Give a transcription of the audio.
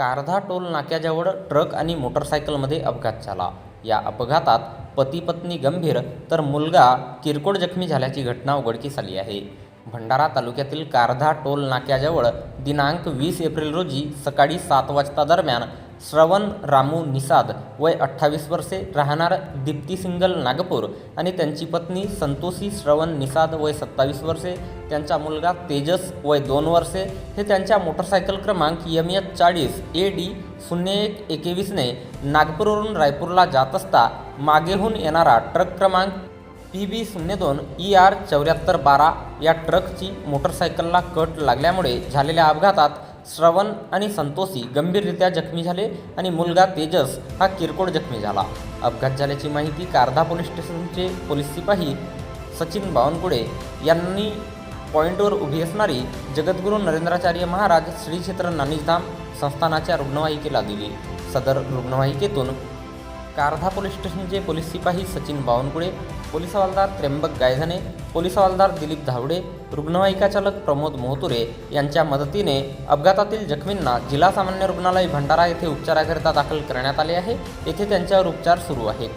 Kardha toll नाक्याजवळ truck आणि मोटरसायकलमध्ये अपघात झाला. या अपघातात पती पत्नी गंभीर तर मुलगा किरकोळ जखमी झाल्याची घटना उघडकीस आली आहे. भंडारा तालुक्यातील कारधा टोल नाक्याजवळ दिनांक वीस एप्रिल रोजी सकाळी सात वाजता दरम्यान श्रवण रामू निसाद वय अठ्ठावीस वर्षे राहणार दीप्ती सिंगल नागपूर आणि त्यांची पत्नी संतोषी श्रवण निसाद वय सत्तावीस वर्षे त्यांचा मुलगा तेजस वय दोन वर्षे हे त्यांच्या मोटरसायकल क्रमांक यम एच चाळीस ए डी शून्य एक एकवीसने नागपूरवरून रायपूरला जात असता मागेहून येणारा ट्रक क्रमांक पी बी शून्य दोन ई आर चौऱ्याहत्तर बारा या ट्रकची मोटरसायकलला कट लागल्यामुळे झालेल्या अपघातात श्रवण आणि संतोषी गंभीररित्या जखमी झाले आणि मुलगा तेजस हा किरकोळ जखमी झाला. अपघात झाल्याची माहिती कारधा पोलीस स्टेशनचे पोलीस सिपाही सचिन बावनकुळे यांनी पॉईंटवर उभी असणारी जगद्गुरू नरेंद्राचार्य महाराज श्री क्षेत्र नानीधाम संस्थानाच्या रुग्णवाहिकेला दिली. सदर रुग्णवाहिकेतून कारधा पोलीस स्टेशनचे पोलीस सिपाही सचिन बावनकुळे पोलीस हवालदार त्र्यंबक गायधने पोलीस हवालदार दिलीप धावडे रुग्णवाहिका चालक प्रमोद मोहतुरे यांच्या मदतीने अपघातातील जखमींना जिल्हा सामान्य रुग्णालय भंडारा येथे उपचाराकरिता दाखल करण्यात आले आहे. येथे त्यांच्यावर उपचार सुरू आहेत.